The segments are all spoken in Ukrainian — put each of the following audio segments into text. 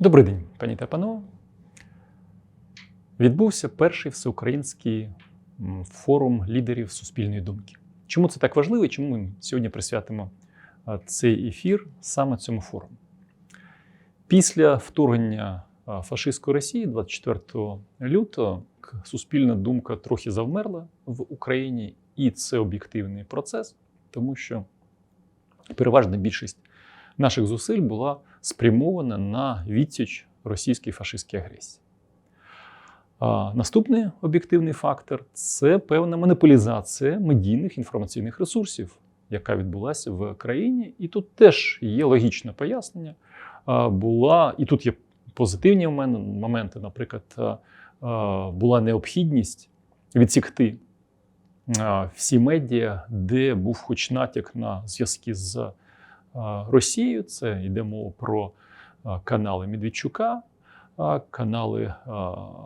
Добрий день, пані та панове. Відбувся перший всеукраїнський форум лідерів суспільної думки. Чому це так важливо і чому ми сьогодні присвятимо цей ефір саме цьому форуму? Після вторгнення фашистської Росії 24 лютого суспільна думка трохи завмерла в Україні, і це об'єктивний процес, тому що переважна більшість наших зусиль була спрямована на відсіч російській фашистській агресії. Наступний об'єктивний фактор це певна монополізація медійних інформаційних ресурсів, яка відбулася в країні. І тут теж є логічне пояснення. Була, і тут є позитивні моменти, наприклад, була необхідність відсікти всі медіа, де був хоч натяк на зв'язки з а, Росією. Це йде мова про канали Медведчука, канали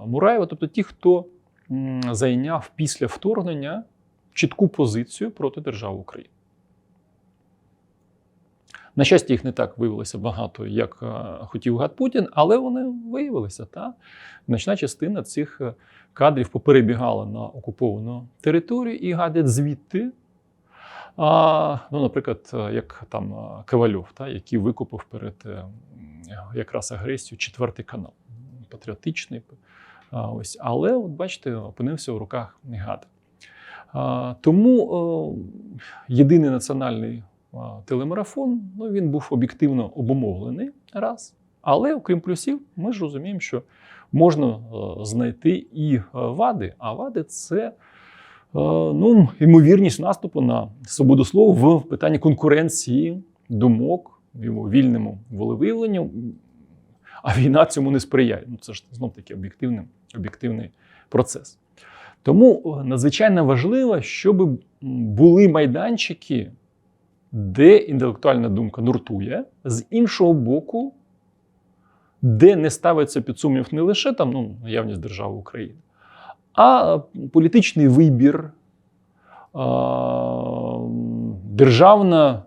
Мураєва, тобто ті, хто зайняв після вторгнення чітку позицію проти держави України. На щастя, їх не так виявилося багато, як хотів гад Путін, але вони виявилися. Та? Значна частина цих е, кадрів поперебігала на окуповану територію і гадять звідти. А, ну, наприклад, е, як там е, Ковальов, та, який викупив перед е, якраз агресію четвертий канал, патріотичний. Ось. Але, от бачите, опинився у руках гада. А, тому єдиний національний телемарафон ну, він був об'єктивно обумовлений раз. Але окрім плюсів, ми ж розуміємо, що можна знайти і вади. А вади це ну, ймовірність наступу на свободу слова в питанні конкуренції думок, його вільному волевиявленню. А війна цьому не сприяє. Ну, це ж знов таки об'єктивний, об'єктивний процес. Тому надзвичайно важливо, щоб були майданчики, де інтелектуальна думка нуртує, з іншого боку, де не ставиться під сумнів не лише там, ну, наявність держави України, а політичний вибір, державна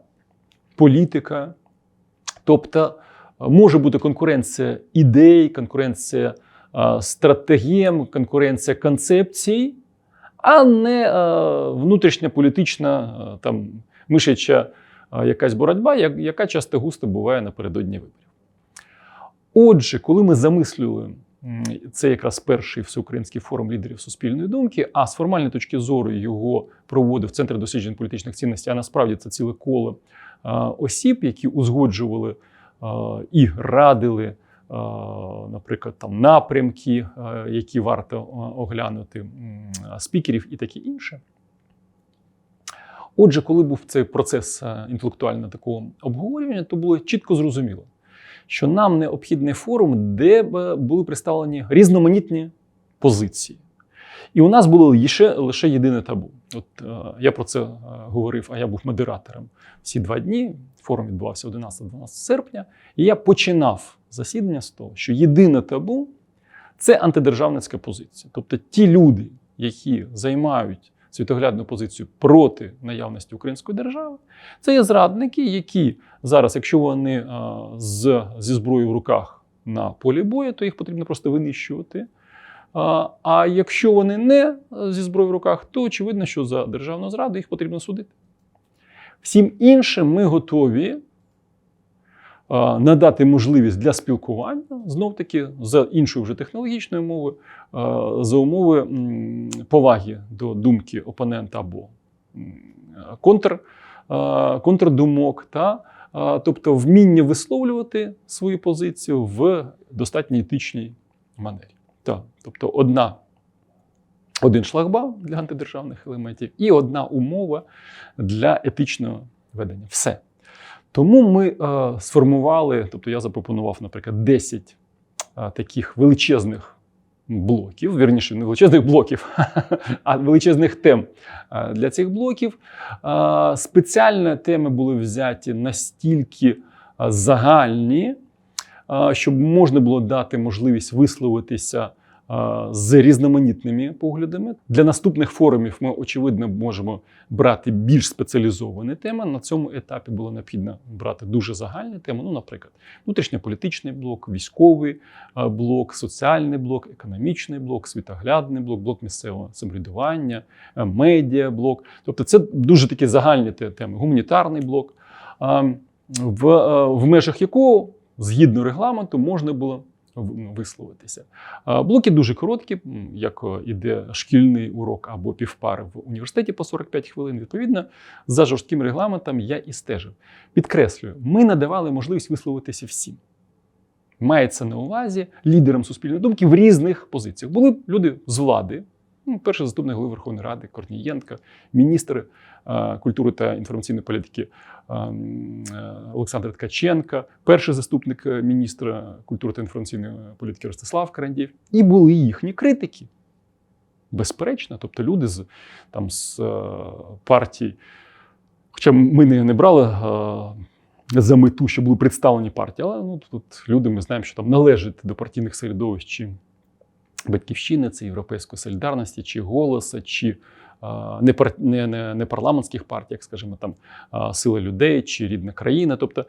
політика. Тобто може бути конкуренція ідей, конкуренція стратегіям, конкуренція концепцій, а не внутрішня політична там, мишача якась боротьба, яка часто густо буває напередодні виборів. Отже, коли ми замислювали м, це якраз перший всеукраїнський форум лідерів суспільної думки, а з формальної точки зору його проводив Центр досліджень політичних цінностей, а насправді це ціле коло осіб, які узгоджували і радили, наприклад, там напрямки, які варто оглянути, спікерів і таке інше. Отже, коли був цей процес інтелектуального такого обговорювання, то було чітко зрозуміло, що нам необхідний форум, де б були представлені різноманітні позиції. І у нас було лише, лише єдине табу. От е, я про це е, говорив, а я був модератором всі два дні. Форум відбувався 11-12 серпня. І я починав засідання з того, що єдине табу це антидержавницька позиція. Тобто ті люди, які займають світоглядну позицію проти наявності української держави, це є зрадники, які зараз, якщо вони з, зі зброєю в руках на полі бою, то їх потрібно просто винищувати. А, а якщо вони не зі зброєю в руках, то очевидно, що за державну зраду їх потрібно судити. Всім іншим ми готові надати можливість для спілкування, знов таки за іншою вже технологічною мовою, за умови поваги до думки опонента або контр, контрдумок, та, тобто вміння висловлювати свою позицію в достатньо етичній манері. Так, тобто одна. Один шлагбаум для антидержавних елементів і одна умова для етичного ведення. Все. Тому ми е, сформували, тобто я запропонував, наприклад, 10 е, таких величезних блоків, вірніше, не величезних блоків, а величезних тем е, для цих блоків. Е, спеціальні теми були взяті настільки е, загальні, е, щоб можна було дати можливість висловитися з різноманітними поглядами. Для наступних форумів ми, очевидно, можемо брати більш спеціалізовані теми. На цьому етапі було необхідно брати дуже загальні теми. Ну, наприклад, внутрішньополітичний блок, військовий блок, соціальний блок, економічний блок, світоглядний блок, блок місцевого самоврядування, медіа блок. Тобто, це дуже такі загальні теми. Гуманітарний блок, в, в межах якого згідно регламенту можна було висловитися. Блоки дуже короткі, як е, іде шкільний урок або півпари в університеті по 45 хвилин. Відповідно, за жорстким регламентом я і стежив. Підкреслюю, ми надавали можливість висловитися всім. Мається на увазі лідерам суспільної думки в різних позиціях. Були люди з влади, ну, перший заступник голови Верховної Ради Корнієнка, міністр е, культури та інформаційної політики е, е, Олександр Ткаченка, перший заступник е, міністра культури та інформаційної політики Ростислав Карандєв. І були їхні критики. Безперечно, тобто люди з, там, з партій, хоча ми не, не брали за мету, що були представлені партії, але ну, тут люди ми знаємо, що там належать до партійних середовищ чи батьківщини, це Європейської солідарності, чи голоса, чи не, не, не, не парламентських партій, як скажімо, там сила людей чи рідна країна. Тобто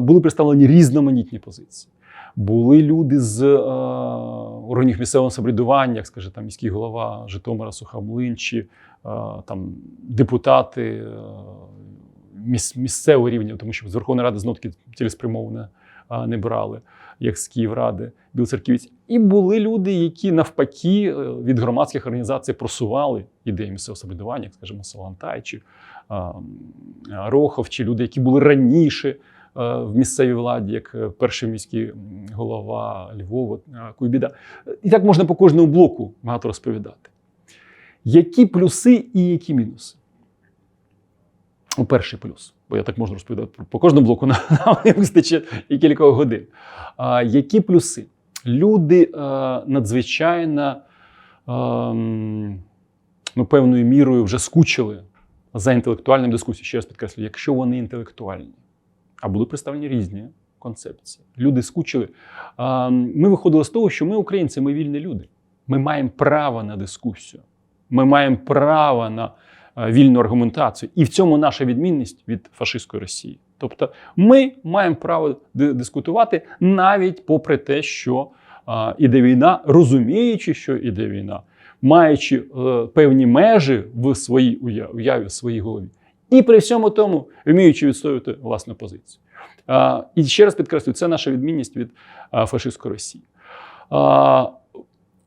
були представлені різноманітні позиції. Були люди з органів місцевого самоврядування, як скаже там міський голова Житомира Сухомлин, чи там депутати місцевого рівня, тому що з Верховної Ради знов таки цілеспрямовано а, не брали, як з Київради, Білоцерківець. І були люди, які навпаки е, від громадських організацій просували ідеї місцевого самоврядування, скажімо, Салантай чи Рохов, чи люди, які були раніше е, в місцевій владі, як е, перший міський голова Львова Куйбіда. І так можна по кожному блоку багато розповідати. Які плюси і які мінуси? Перший плюс, бо я так можу розповідати по кожному блоку нам не вистачить і кількох годин. А, які плюси? Люди е, надзвичайно ем, ну, певною мірою вже скучили за інтелектуальним дискусією. Ще раз підкреслюю, якщо вони інтелектуальні, а були представлені різні концепції. Люди скучили. А, Ми виходили з того, що ми українці, ми вільні люди. Ми маємо право на дискусію. Ми маємо право на вільну аргументацію. І в цьому наша відмінність від фашистської Росії. Тобто ми маємо право дискутувати навіть попри те, що а, іде війна, розуміючи, що іде війна, маючи е, певні межі в своїй уяві, в своїй голові, і при всьому тому вміючи відстоювати власну позицію. А, і ще раз підкреслюю, це наша відмінність від фашистської Росії. А,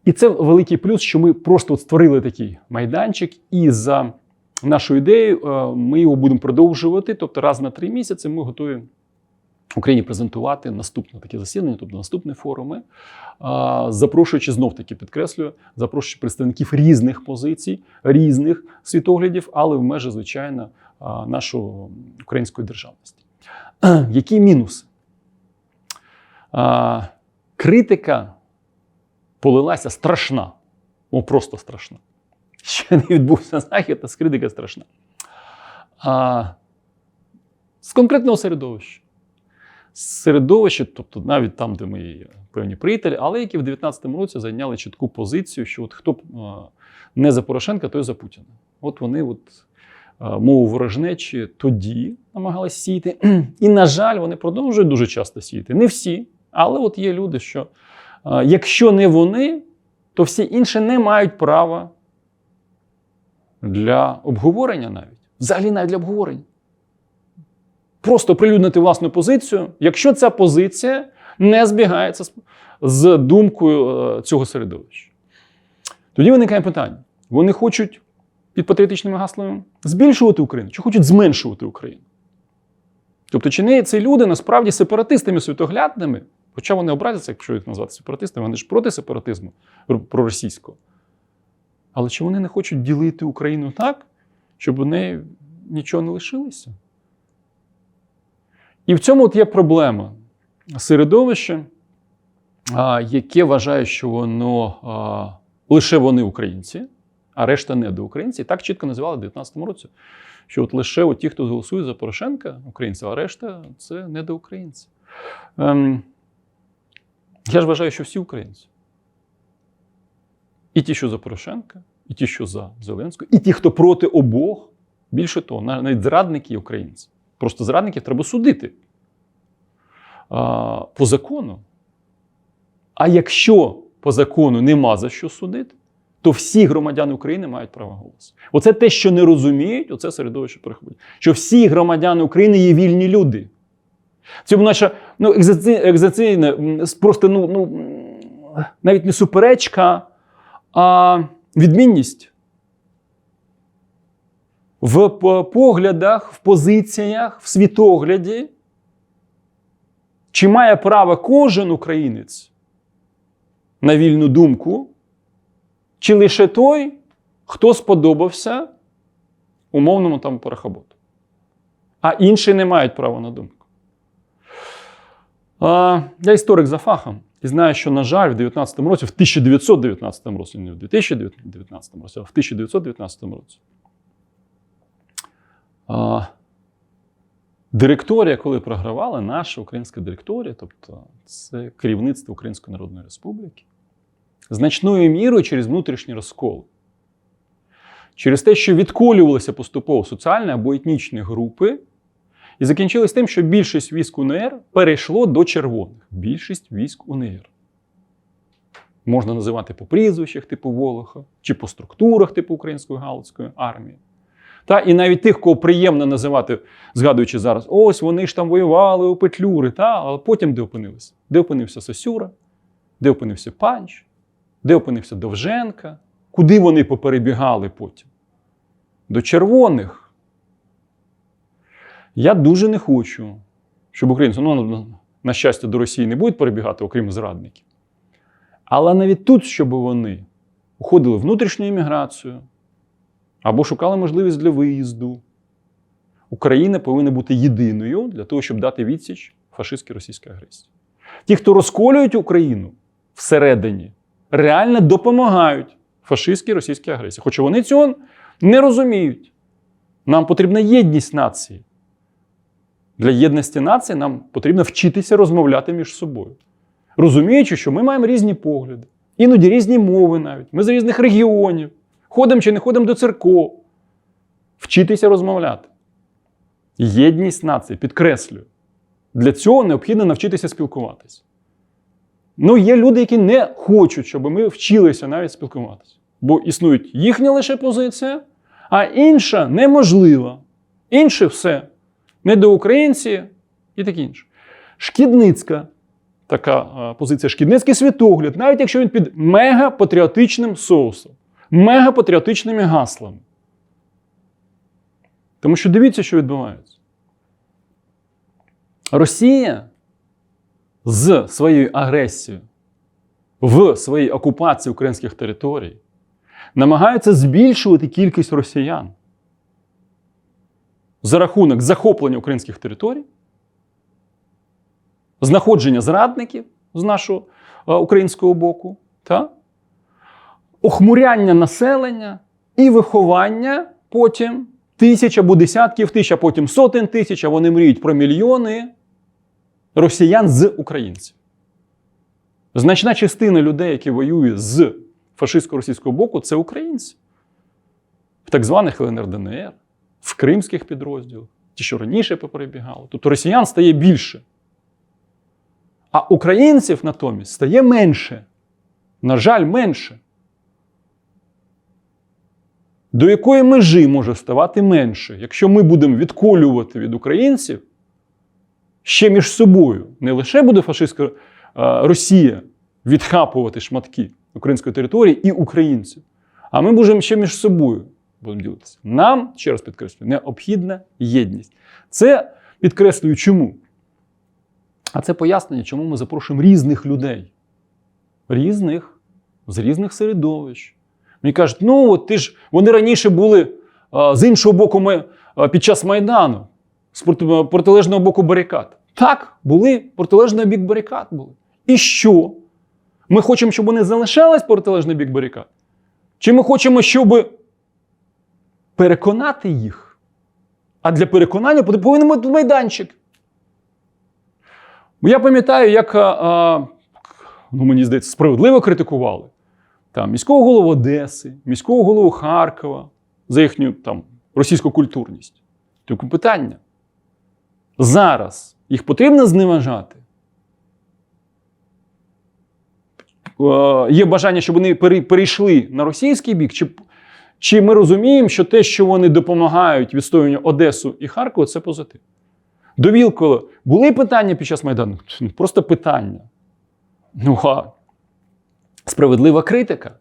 і це великий плюс, що ми просто от створили такий майданчик, і за нашою ідеєю е, ми його будемо продовжувати. Тобто, раз на три місяці ми готові Україні презентувати наступне таке засідання, тобто наступні форуми, запрошуючи знов таки підкреслюю, запрошуючи представників різних позицій, різних світоглядів, але в межі, звичайно, нашої української державності. Які мінуси? Критика полилася страшна, ну просто страшна. Ще не відбувся захід, а критика страшна. А, з конкретного середовища. З середовища, тобто навіть там, де є певні приятелі, але які в 2019 році зайняли чітку позицію, що от хто не за Порошенка, той за Путіна. От вони от, мову ворожнечі тоді намагалися сіяти. І, на жаль, вони продовжують дуже часто сіяти. Не всі, але от є люди, що якщо не вони, то всі інші не мають права для обговорення навіть. Взагалі навіть для обговорення. Просто прилюднити власну позицію, якщо ця позиція не збігається з, думкою е, цього середовища. Тоді виникає питання: вони хочуть під патріотичними гаслами збільшувати Україну чи хочуть зменшувати Україну? Тобто, чи не ці люди насправді сепаратистами світоглядними, хоча вони образяться, якщо їх назвати сепаратистами, вони ж проти сепаратизму проросійського. Але чи вони не хочуть ділити Україну так, щоб у неї нічого не лишилося? І в цьому от є проблема. Середовище, яке вважає, що воно лише вони українці, а решта не до українці. Так чітко називали в 2019 році, що от лише от ті, хто голосує за Порошенка, українці, а решта це не до українці. Ем, я ж вважаю, що всі українці. І ті, що за Порошенка, і ті, що за Зеленського, і ті, хто проти обох. Більше того, навіть зрадники українці. Просто зрадників треба судити а, по закону. А якщо по закону нема за що судити, то всі громадяни України мають право голосу. Оце те, що не розуміють, оце середовище переходить. Що всі громадяни України є вільні люди. Цьому наша ну, екзаційна, просто ну, ну, навіть не суперечка, а відмінність в поглядах, в позиціях, в світогляді. Чи має право кожен українець на вільну думку, чи лише той, хто сподобався умовному там порохоботу, а інші не мають права на думку. Я історик за фахом і знаю, що, на жаль, в 19 році, в 1919 році, не в 2019 році, а в 1919 році. А, директорія, коли програвала, наша українська директорія, тобто це керівництво Української Народної Республіки, значною мірою через внутрішні розколи. Через те, що відколювалися поступово соціальні або етнічні групи, і закінчилось тим, що більшість військ УНР перейшло до червоних. Більшість військ УНР. Можна називати по прізвищах типу Волоха, чи по структурах типу Української Галицької армії. Та, і навіть тих, кого приємно називати, згадуючи зараз, ось вони ж там воювали у Петлюри, та, але потім де опинилися? Де опинився Сосюра, де опинився Панч, де опинився Довженка, куди вони поперебігали потім? До червоних. Я дуже не хочу, щоб українці, ну, на щастя, до Росії не будуть перебігати, окрім зрадників. Але навіть тут, щоб вони уходили в внутрішню імміграцію або шукали можливість для виїзду. Україна повинна бути єдиною для того, щоб дати відсіч фашистській російській агресії. Ті, хто розколюють Україну всередині, реально допомагають фашистській російській агресії. Хоча вони цього не розуміють. Нам потрібна єдність нації. Для єдності нації нам потрібно вчитися розмовляти між собою. Розуміючи, що ми маємо різні погляди, іноді різні мови навіть. Ми з різних регіонів, ходимо чи не ходимо до церков. Вчитися розмовляти. Єдність нації, підкреслюю. Для цього необхідно навчитися спілкуватися. Ну, є люди, які не хочуть, щоб ми вчилися навіть спілкуватися. Бо існують їхня лише позиція, а інша неможлива. Інше все. Недоукраїнці і таке інше. Шкідницька така позиція, шкідницький світогляд, навіть якщо він під мегапатріотичним соусом, мегапатріотичними гаслами. Тому що дивіться, що відбувається. Росія з своєю агресією в своїй окупації українських територій намагається збільшувати кількість росіян за рахунок захоплення українських територій, знаходження зрадників з нашого е, українського боку, та? охмуряння населення і виховання потім тисяч або десятків тисяч, а потім сотень тисяч, а вони мріють про мільйони росіян з українців. Значна частина людей, які воюють з фашистсько-російського боку, це українці. В так званих ЛНР ДНР, в кримських підрозділах, ті, що раніше поперебігали. Тобто росіян стає більше. А українців натомість стає менше. На жаль, менше. До якої межі може ставати менше, якщо ми будемо відколювати від українців ще між собою? Не лише буде фашистська е, Росія відхапувати шматки української території і українців, а ми будемо ще між собою будемо ділитися. Нам, ще раз підкреслюю, необхідна єдність. Це підкреслюю чому? А це пояснення, чому ми запрошуємо різних людей. Різних, з різних середовищ. Мені кажуть, ну от ти ж вони раніше були а, з іншого боку ми, а, під час Майдану, з проти- протилежного боку барикад. Так, були протилежний бік барикад були. І що? Ми хочемо, щоб вони залишались протилежний бік барикад? Чи ми хочемо, щоб переконати їх? А для переконання повинен бути майданчик. Я пам'ятаю, як, а, а, ну, мені здається, справедливо критикували там, міського голову Одеси, міського голову Харкова за їхню там, російську культурність. Тільки питання. Зараз їх потрібно зневажати. Е, Є бажання, щоб вони перейшли на російський бік, чи, чи ми розуміємо, що те, що вони допомагають відстоюванню Одесу і Харкова, це позитив. До були питання під час Майдану? Ну, Просто питання. Ну, а справедлива критика.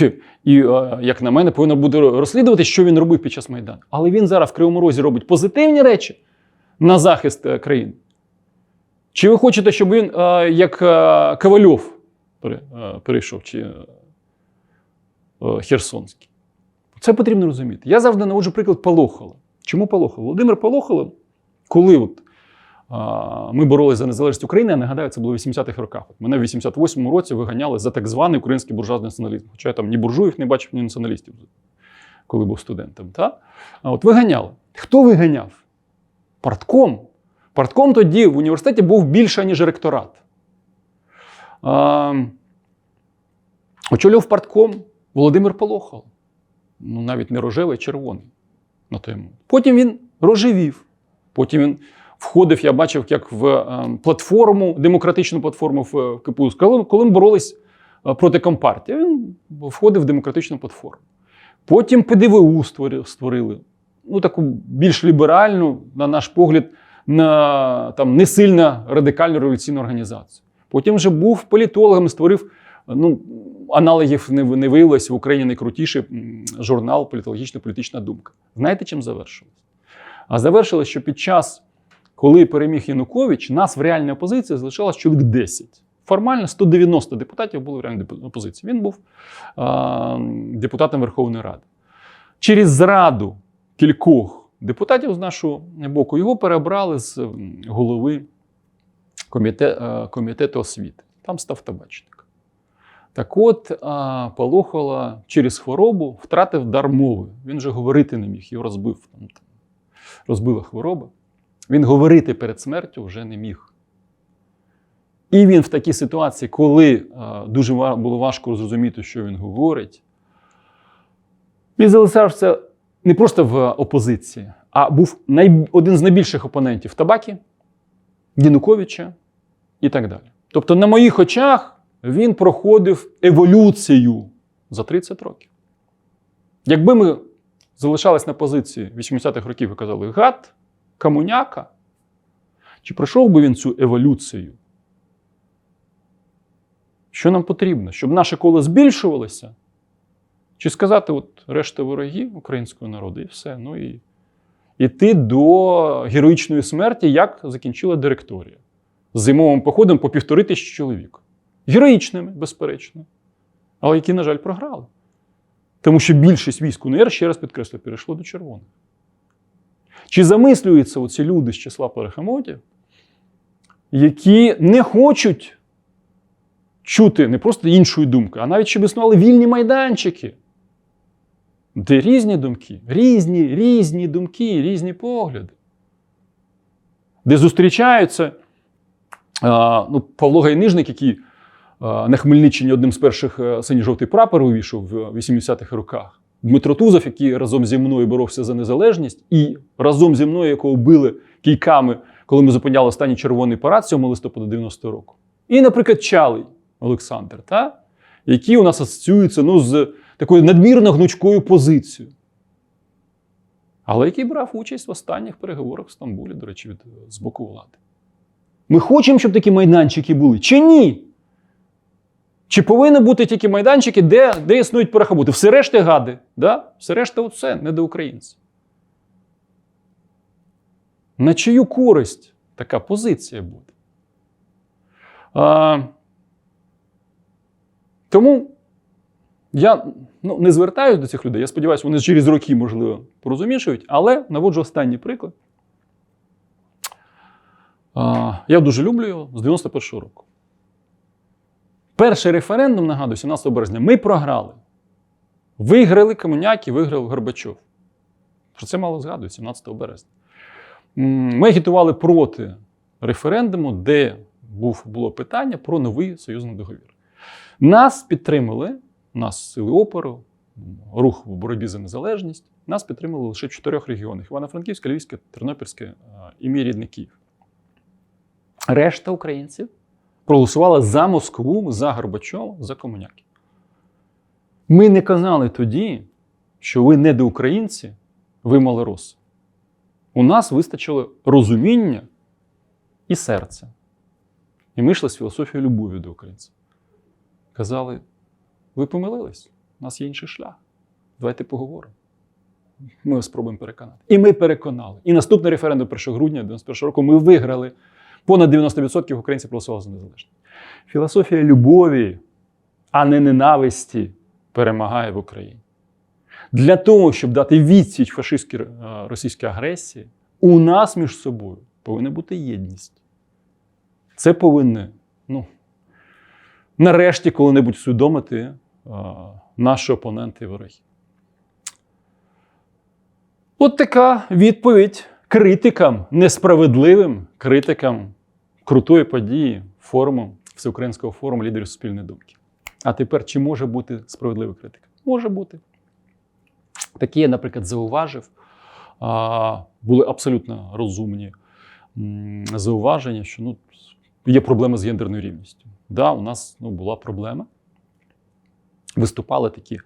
І, і, е, як на мене, повинно буде розслідувати, що він робив під час Майдану. Але він зараз в Кривому Розі робить позитивні речі на захист е, країни. Чи ви хочете, щоб він, е, як Ковальов, перейшов, чи Херсонський? Це потрібно розуміти. Я завжди наводжу приклад Полохола. Чому Полохола? Володимир Полохола, коли от, а, ми боролися за незалежність України, я нагадаю, це було в 80-х роках. От мене в 88-му році виганяли за так званий український буржуазний націоналізм. Хоча я там ні буржуїв не бачив, ні націоналістів, коли був студентом. Та? А от виганяли. Хто виганяв? Партком. Партком тоді в університеті був більше, ніж ректорат. А, очолював партком Володимир Полохол. Ну, навіть не рожевий, а червоний на той момент. Потім він рожевів. Потім він входив, я бачив, як в е, платформу, демократичну платформу в е, КПУ. Коли, коли ми боролись е, проти Компартії, він входив в демократичну платформу. Потім ПДВУ створили. Ну, таку більш ліберальну, на наш погляд, на, там, не сильно радикальну революційну організацію. Потім вже був політологом, створив ну, аналогів не, не виявилось в Україні найкрутіший журнал Політологічна політична думка. Знаєте, чим завершилось? А завершилось, що під час, коли переміг Янукович, нас в реальній опозиції залишалось чоловік 10. Формально 190 депутатів були в реальній опозиції. Він був а, депутатом Верховної Ради. Через зраду кількох депутатів з нашого боку його перебрали з голови комітет, е, комітету освіти. Там став табачник. Так от, Полохола через хворобу втратив дар мови. Він вже говорити не міг, його розбив. Розбила хвороба. Він говорити перед смертю вже не міг. І він в такій ситуації, коли дуже було важко зрозуміти, що він говорить, він залишався не просто в опозиції, а був най... один з найбільших опонентів табаки, Януковича і так далі. Тобто, на моїх очах він проходив еволюцію за 30 років. Якби ми залишались на позиції 80-х років і казали гад, комуняка, чи пройшов би він цю еволюцію? Що нам потрібно? Щоб наше коло збільшувалося? Чи сказати, от решта вороги українського народу, і все. Ну і йти до героїчної смерті, як закінчила директорія з зимовим походом по півтори тисячі чоловік. Героїчними, безперечно, але які, на жаль, програли. Тому що більшість військ УНР, ще раз підкреслю, перейшло до червоних. Чи замислюються оці люди з числа перехамотів, які не хочуть чути не просто іншої думки, а навіть щоб існували вільні майданчики, де різні думки, різні, різні думки, різні погляди, де зустрічаються ну, Павло Гайнижник, який на Хмельниччині одним з перших е, синьо-жовтий прапор увійшов в 80-х роках. Дмитро Тузов, який разом зі мною боровся за незалежність, і разом зі мною, якого били кійками, коли ми зупиняли останній червоний парад 7 листопада 90-го року. І, наприклад, Чалий Олександр, та? який у нас асоціюється ну, з такою надмірно гнучкою позицією. Але який брав участь в останніх переговорах в Стамбулі, до речі, від, з боку влади. Ми хочемо, щоб такі майданчики були, чи ні? Чи повинні бути тільки майданчики, де, де існують перехабути? Все решта гади, да? все решта оце, не до українців. На чию користь така позиція буде? А, тому я ну, не звертаюся до цих людей. Я сподіваюся, вони через роки, можливо, порозумішують, але наводжу останній приклад. А, я дуже люблю його з 91-го року. Перший референдум, нагадую, 17 березня, ми програли. Виграли Комуняк і виграв Горбачов. Про це мало згадую 17 березня. Ми агітували проти референдуму, де був, було питання про новий союзний договір. Нас підтримали нас сили опору, рух в боротьбі за незалежність. Нас підтримали лише в чотирьох регіонах: Івано-Франківське, Львівське, Тернопільське і мій рідний Київ. Решта українців проголосувала за Москву, за Горбачова, за комуняків. Ми не казали тоді, що ви недоукраїнці, ви малороси. У нас вистачило розуміння і серця. І ми йшли з філософією любові до українців. Казали: ви помилились, у нас є інший шлях. Давайте поговоримо. Ми спробуємо переконати. І ми переконали. І наступний референдум 1 грудня 91 року ми виграли. Понад 90% українців проголосували за незалежність. Філософія любові, а не ненависті, перемагає в Україні. Для того, щоб дати відсіч фашистській е, російській агресії, у нас між собою повинна бути єдність. Це повинні, ну, нарешті, коли-небудь усвідомити е, наші опоненти і вороги. От така відповідь критикам, несправедливим критикам крутої події форуму, Всеукраїнського форуму лідерів суспільної думки. А тепер чи може бути справедливий критик? Може бути. Такі я, наприклад, зауважив, були абсолютно розумні зауваження, що ну, є проблема з гендерною рівністю. Да, у нас ну, була проблема. Виступали такі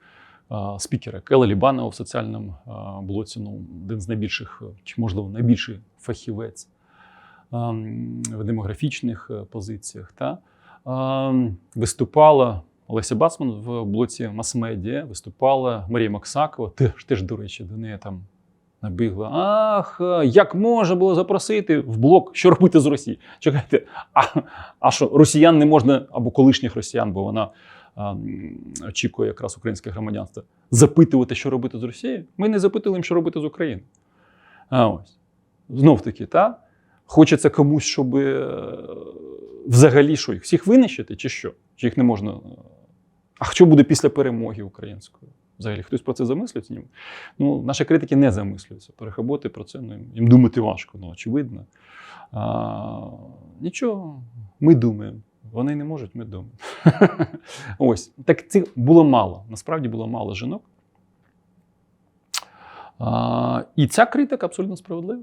спікери. Кела Лібанова в соціальному блоці, ну, один з найбільших, чи, можливо, найбільший фахівець в демографічних е, позиціях. Та? Виступала Олеся Бацман в блоці мас-медіа, виступала Марія Максакова. Теж, теж, до речі, до неї там набігла. Ах, як можна було запросити в блок, що робити з Росії? Чекайте, а, а що росіян не можна, або колишніх росіян, бо вона очікує якраз українське громадянство, запитувати, що робити з Росією? Ми не запитали їм, що робити з Україною. Знов таки, та? Хочеться комусь, щоб е, взагалі що їх всіх винищити, чи що? Чи їх не можна. е, А що буде після перемоги української? Взагалі, хтось про це замислюється? Ну, наші критики не замислюються. Перехоботи про це, ну, їм думати важко, ну, очевидно. А, нічого, ми думаємо. Вони не можуть, ми думаємо. Ось. Так це було мало. Насправді було мало жінок. А, і ця критика абсолютно справедлива.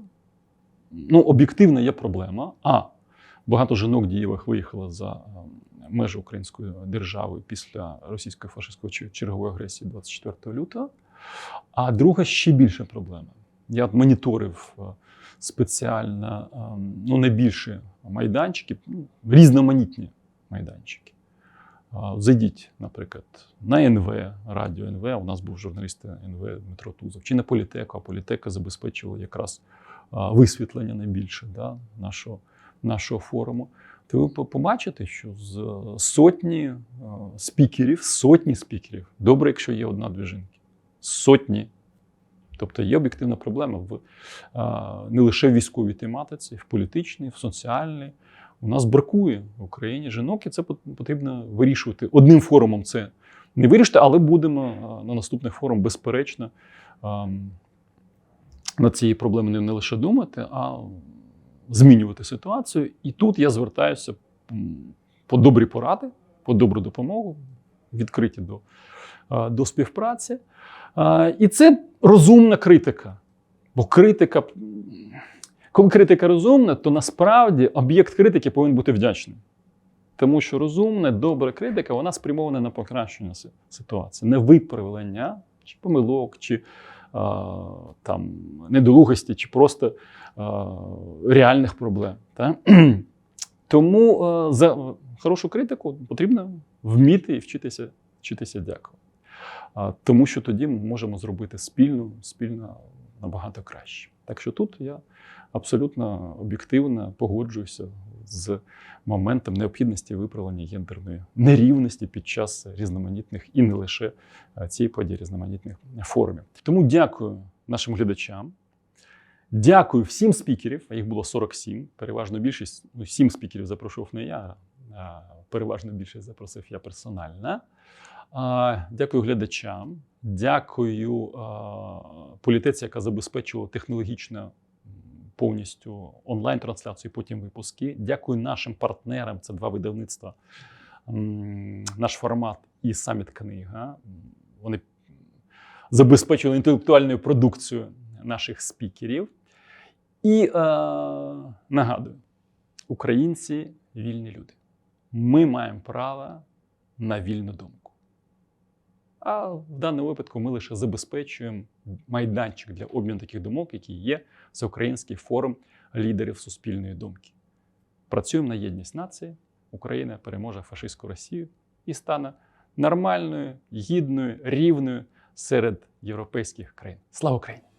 Ну, об'єктивна є проблема. А багато жінок дієвих виїхало за е, межі української держави після російської фашистської чергової агресії 24 лютого. А друга ще більша проблема. Я моніторив е, спеціально е, ну, найбільші майданчики, ну, різноманітні майданчики. Зайдіть, наприклад, на НВ, радіо НВ. У нас був журналіст НВ Дмитро Тузов, чи на політеку, а політека забезпечувала якраз висвітлення найбільше да, нашого, нашого форуму. То ви побачите, що з е, сотні е, спікерів, сотні спікерів, добре, якщо є одна-дві жінки. Сотні. Тобто є об'єктивна проблема в а, не лише в військовій тематиці, в політичній, в соціальній. У нас бракує в Україні жінок, і це потрібно вирішувати. Одним форумом це не вирішити, але будемо на наступний форум, безперечно, а, над цією проблемою не, лише думати, а змінювати ситуацію. І тут я звертаюся по добрі поради, по добру допомогу, відкриті до, до співпраці. І це розумна критика. Бо критика, коли критика розумна, то насправді об'єкт критики повинен бути вдячним. Тому що розумна, добра критика вона спрямована на покращення ситуації, не виправлення чи помилок, чи а, там, недолугості, чи просто а, реальних проблем. Та? Тому а, за хорошу критику потрібно вміти і вчитися, вчитися дякувати. Тому що тоді ми можемо зробити спільно, спільно набагато краще. Так що тут я абсолютно об'єктивно погоджуюся з моментом необхідності виправлення гендерної нерівності під час різноманітних і не лише е, цієї події різноманітних форумів. Тому дякую нашим глядачам. Дякую всім спікерів, а їх було 47. Переважно більшість, ну, 7 спікерів запрошував не я, а переважно більшість запросив я персонально. Дякую глядачам, дякую політеці, яка забезпечувала технологічно повністю онлайн-трансляцію, потім випуски. Дякую нашим партнерам. Це два видавництва наш формат і саміт книга. Вони забезпечили інтелектуальною продукцією наших спікерів. І е, нагадую, українці вільні люди. Ми маємо право на вільну думку. А в даному випадку ми лише забезпечуємо майданчик для обміну таких думок, який є Всеукраїнський форум лідерів суспільної думки. Працюємо на єдність нації. Україна переможе фашистську Росію і стане нормальною, гідною, рівною серед європейських країн. Слава Україні!